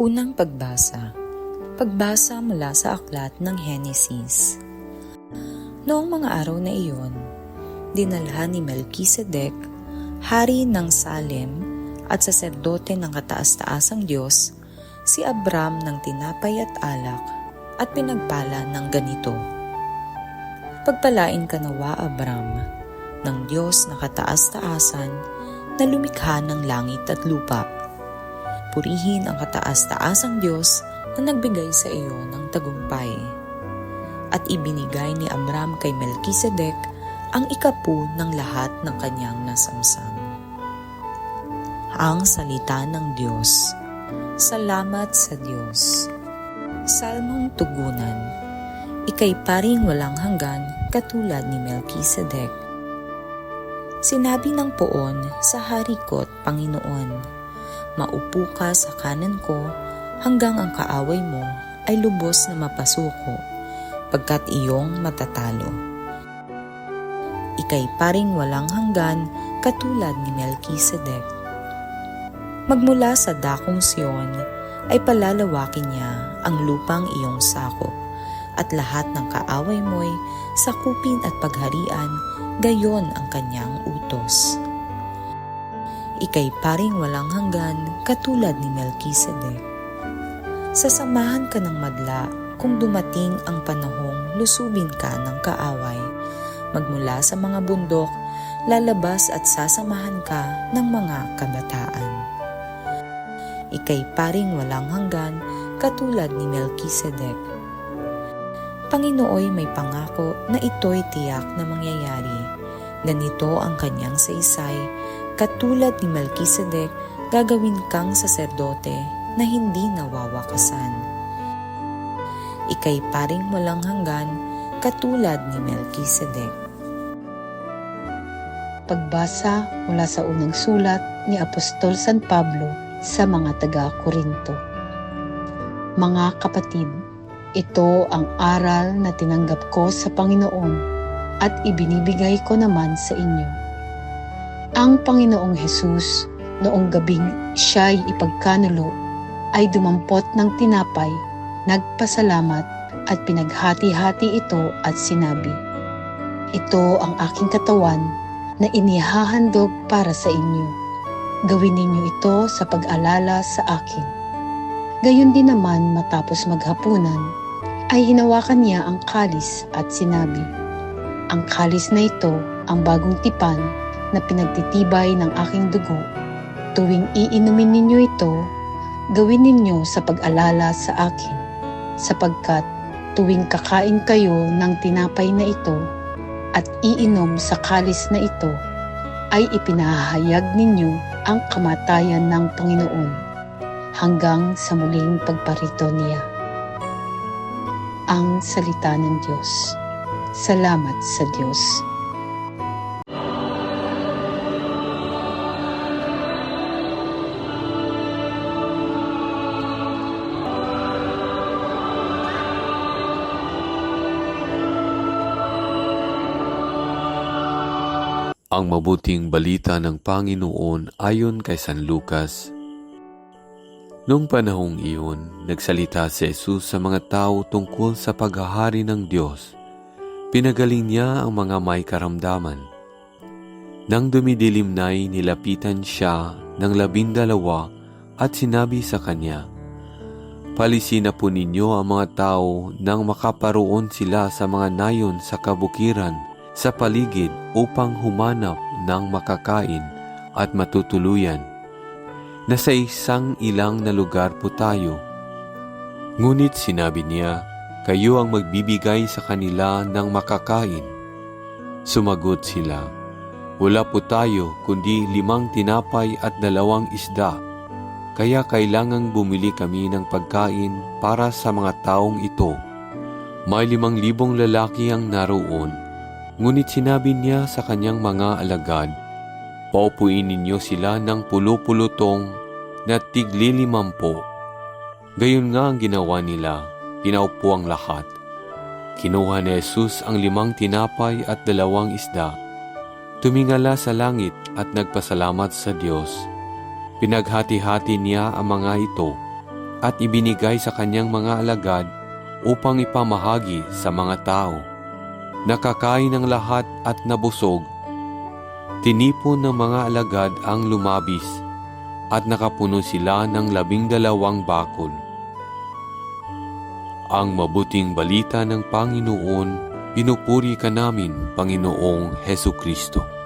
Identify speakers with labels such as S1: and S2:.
S1: Unang pagbasa. Pagbasa mula sa aklat ng Henesis. Noong mga araw na iyon, dinalhan ni Melchizedek, hari ng Salem at saserdote ng kataas-taasang Diyos, si Abram ng tinapay at alak at pinagpala ng ganito. Pagpalain ka nawa, Abram, ng Diyos na kataas-taasan na lumikha ng langit at lupa. Purihin ang kataas-taasang Diyos na nagbigay sa iyo ng tagumpay. At ibinigay ni Abram kay Melchizedek ang ikapu ng lahat ng kanyang nasamsam. Ang Salita ng Diyos Salamat sa Diyos Salmong Tugunan Ika'y paring walang hanggan katulad ni Melchizedek. Sinabi ng poon sa hari ko't Panginoon, Maupo ka sa kanan ko hanggang ang kaaway mo ay lubos na mapasuko, pagkat iyong matatalo. Ika'y paring walang hanggan katulad ni Melchizedek. Magmula sa dakong Sion ay palalawakin niya ang lupang iyong sakop at lahat ng kaaway mo'y sakupin at pagharian gayon ang kanyang utos. Ika'y paring walang hanggan katulad ni Melchizedek. Sasamahan ka ng madla kung dumating ang panahong lusubin ka ng kaaway. Magmula sa mga bundok, lalabas at sasamahan ka ng mga kabataan. Ika'y paring walang hanggan katulad ni Melchizedek. Panginooy may pangako na ito'y tiyak na mangyayari. Ganito ang kanyang saysay, katulad ni Melchizedek, gagawin kang saserdote na hindi nawawakasan. Ika'y paring walang hanggan, katulad ni Melchizedek.
S2: Pagbasa mula sa unang sulat ni Apostol San Pablo sa mga taga-Korinto. Mga kapatid, ito ang aral na tinanggap ko sa Panginoon at ibinibigay ko naman sa inyo. Ang Panginoong Hesus noong gabing siya'y ipagkanulo ay dumampot ng tinapay, nagpasalamat at pinaghati-hati ito at sinabi, Ito ang aking katawan na inihahandog para sa inyo. Gawin ninyo ito sa pag-alala sa akin. Gayon din naman matapos maghapunan, ay hinawakan niya ang kalis at sinabi, Ang kalis na ito ang bagong tipan na pinagtitibay ng aking dugo. Tuwing iinumin ninyo ito, gawin ninyo sa pag-alala sa akin, sapagkat tuwing kakain kayo ng tinapay na ito at iinom sa kalis na ito, ay ipinahayag ninyo ang kamatayan ng Panginoon hanggang sa muling pagparito niya. Ang Salita ng Diyos. Salamat sa Diyos.
S3: Ang mabuting balita ng Panginoon ayon kay San Lucas. Noong panahong iyon, nagsalita si Jesus sa mga tao tungkol sa paghahari ng Diyos. Pinagaling niya ang mga may karamdaman. Nang dumidilim na'y nilapitan siya ng labindalawa at sinabi sa kanya, Palisin na po ninyo ang mga tao nang makaparoon sila sa mga nayon sa kabukiran sa paligid upang humanap ng makakain at matutuluyan. Nasa isang ilang na lugar po tayo. Ngunit sinabi niya, kayo ang magbibigay sa kanila ng makakain. Sumagot sila, wala po tayo kundi limang tinapay at dalawang isda. Kaya kailangang bumili kami ng pagkain para sa mga taong ito. May limang libong lalaki ang naroon Ngunit sinabi niya sa kanyang mga alagad, Paupuin ninyo sila ng pulo-pulutong na tiglilimampo. Gayon nga ang ginawa nila, pinaupo ang lahat. Kinuha ni Jesus ang limang tinapay at dalawang isda. Tumingala sa langit at nagpasalamat sa Diyos. Pinaghati-hati niya ang mga ito at ibinigay sa kanyang mga alagad upang ipamahagi sa mga tao. Nakakain ng lahat at nabusog. Tinipon ng mga alagad ang lumabis at nakapuno sila ng labing dalawang bakol. Ang mabuting balita ng Panginoon, pinupuri ka namin, Panginoong Heso Kristo.